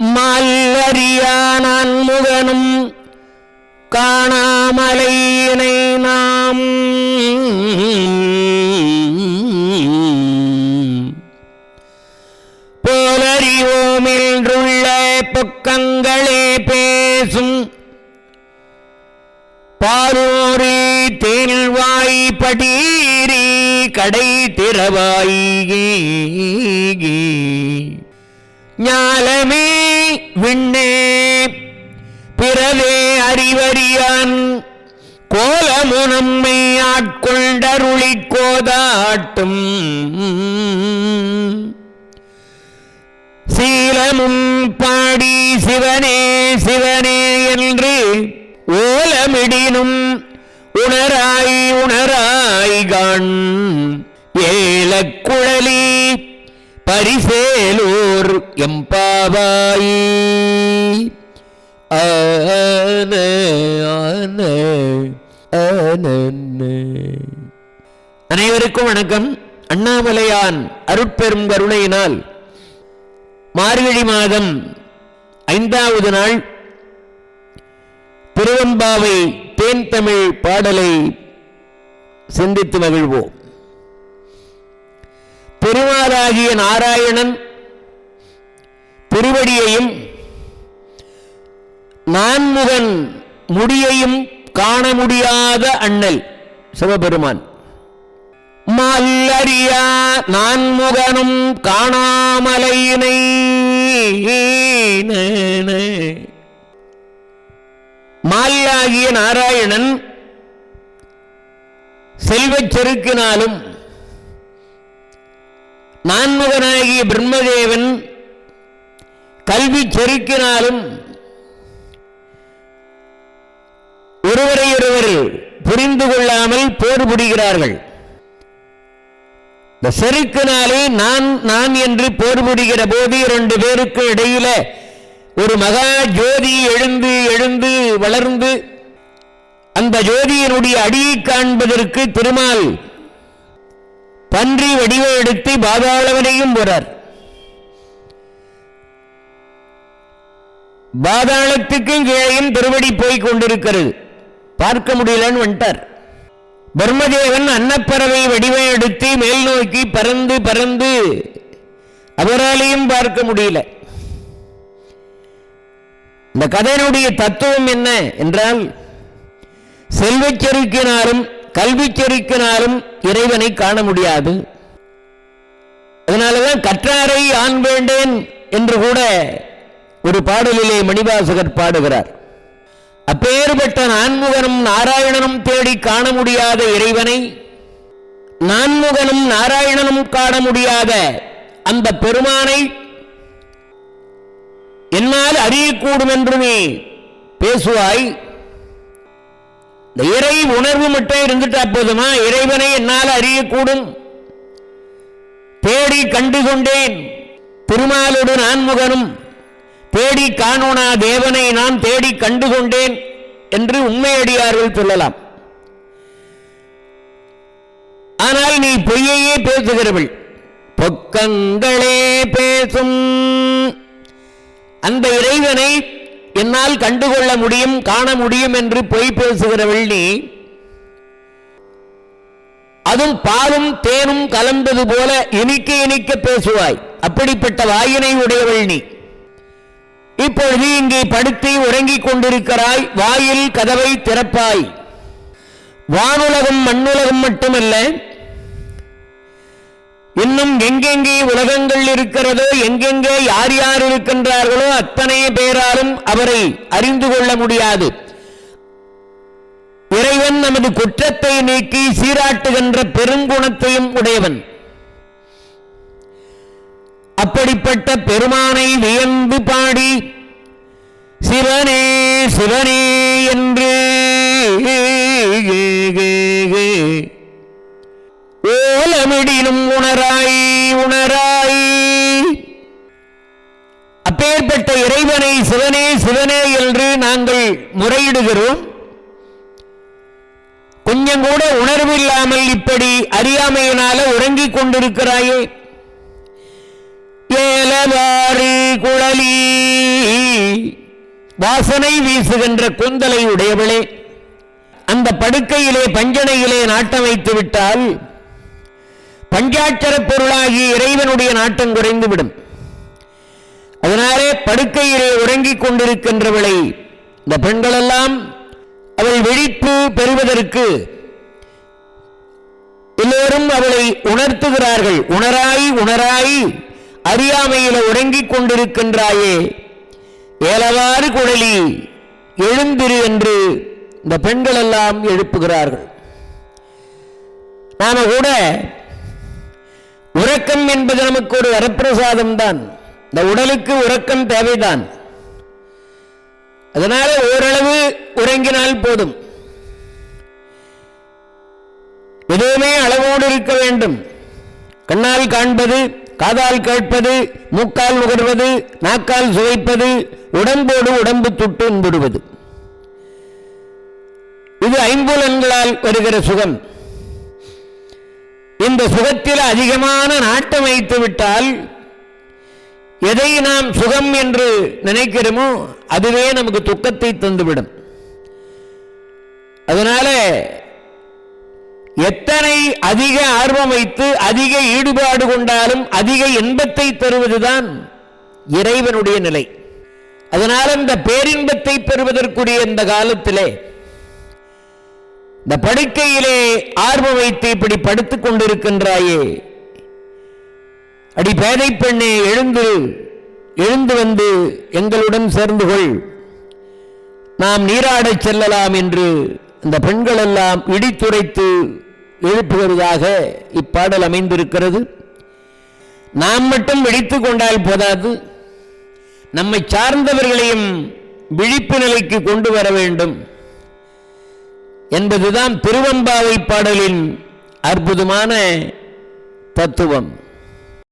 மல்லறியான் முகனும் காணாமலையினை நாம் போலறிவோமென்றுள்ள பொக்கங்களே பேசும் பாலூரி தேன்வாய் கடை திறவாயி ஞாலமே விண்ணே பிறவே அறிவறியான். கோலமுனம்மை ஆட்கொண்டருளி கோதாட்டும். சீலமும் பாடி சிவனே சிவனே என்று ஓலமிடினும் உணராய் உணராய் காண் ஏலக்குழலி பரிசேலூர் எம்பாவாய். ஆன ஆன ஆன அனைவருக்கும் வணக்கம். அண்ணாமலையான் அருட்பெரும் கருணையினால் மார்கழி மாதம் ஐந்தாவது நாள் திருவம்பாவை தேன் தமிழ் பாடலை சிந்தித்து மகிழ்வோம்? பெருமாளாகிய நாராயணன் திருவடியையும் நான்முகன் முடியையும் காண முடியாத அண்ணல் சிவபெருமான். மல்லறியா நான்முகனும் காணாமலையினை நாராயணன் செல்வச் செருக்கினாலும் நான்முகனாகிய பிரம்மதேவன் கல்வி செருக்கினாலும் ஒருவரையொருவர் புரிந்து கொள்ளாமல் போர் புரிகிறார்கள். இந்த செருக்கினாலே நான் நான் என்று போர் புரிகிற போது இரண்டு பேருக்கு இடையில ஒரு மகா ஜோதி எழுந்து எழுந்து வளர்ந்து அந்த ஜோதியினுடைய அடியை காண்பதற்கு திருமால் பன்றி வடிவம் எடுத்து பாதாளவனையும் போறார். பாதாளத்துக்கும் கீழையும் திருவடி போய் கொண்டிருக்கிறது. பார்க்க முடியலன்னு வந்துட்டார். பிரம்மதேவன் அன்னப்பறவை வடிவம் எடுத்து மேல் நோக்கி பறந்து பறந்து அவராலையும் பார்க்க முடியல. இந்த கதையினுடைய தத்துவம் என்ன? என்றால் செல்வச் செருக்கினாலும் கல்விச் செருக்கினாலும் இறைவனை காண முடியாது. அதனாலதான் கற்றாரை ஆண் வேண்டேன் என்று கூட ஒரு பாடலிலே மணிவாசகர் பாடுகிறார். அப்பேறுபட்ட நான்முகனும் நாராயணனும் தேடி காண முடியாத இறைவனை நான்முகனும் நாராயணனும் காண முடியாத அந்த பெருமானை என்னால் அறியக்கூடும் என்று நீ பேசுவாய் இந்த இறை உணர்வு மட்டும் இருந்துட்டா போதுமா? இறைவனை என்னால் அறியக்கூடும். தேடி கண்டு கொண்டேன் திருமாலோடு நான்முகனும் தேடி காணோனா தேவனை நான் தேடி கண்டு கொண்டேன் என்று உண்மையடியார்கள் சொல்லலாம். ஆனால் நீ பொய்யையே பேசுகிறவள். பொக்கங்களே பேசும். அந்த இறைவனை என்னால் கண்டுகொள்ள முடியும் காண முடியும் என்று பொய் பேசுகிற வெள்ளி அதுவும் பாலும் தேனும் கலந்தது போல இனிக்க இனிக்க பேசுவாய். அப்படிப்பட்ட வாயினை உடையவள் நீ இப்பொழுது இங்கே படுத்து உறங்கிக் கொண்டிருக்கிறாய் வாயில் கதவை திறப்பாய். வானுலகம் மண்ணுலகம் மட்டுமல்ல இன்னும் எங்கெங்கே உலகங்கள் இருக்கிறதோ எங்கெங்கே யார் யார் இருக்கின்றார்களோ அத்தனை பேராலும் அவரை அறிந்து கொள்ள முடியாது. இறைவன் நமது குற்றத்தை நீக்கி சீராட்டுகின்ற பெருங்குணத்தையும் உடையவன். அப்படிப்பட்ட பெருமானை வியந்து பாடி சிவனே சிவனே இறைவனை சிவனே சிவனே என்று நாங்கள் முறையிடுகிறோம். கொஞ்சம் கூட உணர்வில்லாமல் இப்படி அறியாமையினால உறங்கிக் கொண்டிருக்கிறாயே. ஏலவாறு குழலி வாசனை வீசுகின்ற கூந்தலை உடையவளே. அந்த படுக்கையிலே பஞ்சனையிலே நாட்டம் வைத்து விட்டால் பஞ்சாட்சர பொருளாகி இறைவனுடைய நாட்டம் குறைந்துவிடும். படுக்கையிலே உறங்கிக் கொண்டிருக்கின்றவளை இந்த பெண்களெல்லாம் அவள் விழிப்பு பெறுவதற்கு எல்லோரும் அவளை உணர்த்துகிறார்கள். உணராய் உணராய் அறியாமையில் உறங்கிக் கொண்டிருக்கின்றாயே ஏலவாறு குழலி எழுந்திரு என்று இந்த பெண்கள் எல்லாம் எழுப்புகிறார்கள். நாம கூட உறக்கம் என்பது நமக்கு ஒரு வரப்பிரசாதம் தான் இந்த உடலுக்கு உறக்கம் தேவைதான். அதனால ஓரளவு உறங்கினால் போதும். எதுவுமே அளவோடு இருக்க வேண்டும். கண்ணால் காண்பது காதால் கேட்பது மூக்கால் நுகர்வது நாக்கால் சுவைப்பது உடம்போடு உடம்பு தொட்டு இன்புடுவது. இது ஐம்புலன்களால் வருகிற சுகம். இந்த சுகத்தில் அதிகமான நாட்டம் வைத்து விட்டால் எதை நாம் சுகம் என்று நினைக்கிறோமோ அதுவே நமக்கு துக்கத்தை தந்துவிடும். அதனால எத்தனை அதிக ஆர்வம் வைத்து அதிக ஈடுபாடு கொண்டாலும் அதிக இன்பத்தை தருவதுதான் இறைவனுடைய நிலை. அதனால் இந்த பேரின்பத்தை பெறுவதற்குரிய இந்த காலத்திலே இந்த படுக்கையிலே ஆர்வம் வைத்து இப்படி படுத்துக் கொண்டிருக்கின்றாயே அடி பேதை பெண்ணே எழுந்து எழுந்து வந்து எங்களுடன் சேர்ந்து கொள். நாம் நீராடச் செல்லலாம் என்று இந்த பெண்கள் எல்லாம் இடித்துரைத்து எழுப்புகிறதாக இப்பாடல் அமைந்திருக்கிறது. நாம் மட்டும் விழித்து கொண்டால் போதாது. நம்மை சார்ந்தவர்களையும் விழிப்பு நிலைக்கு கொண்டு வர வேண்டும். என்பதுதான் திருவம்பாவை பாடலின் அற்புதமான தத்துவம்.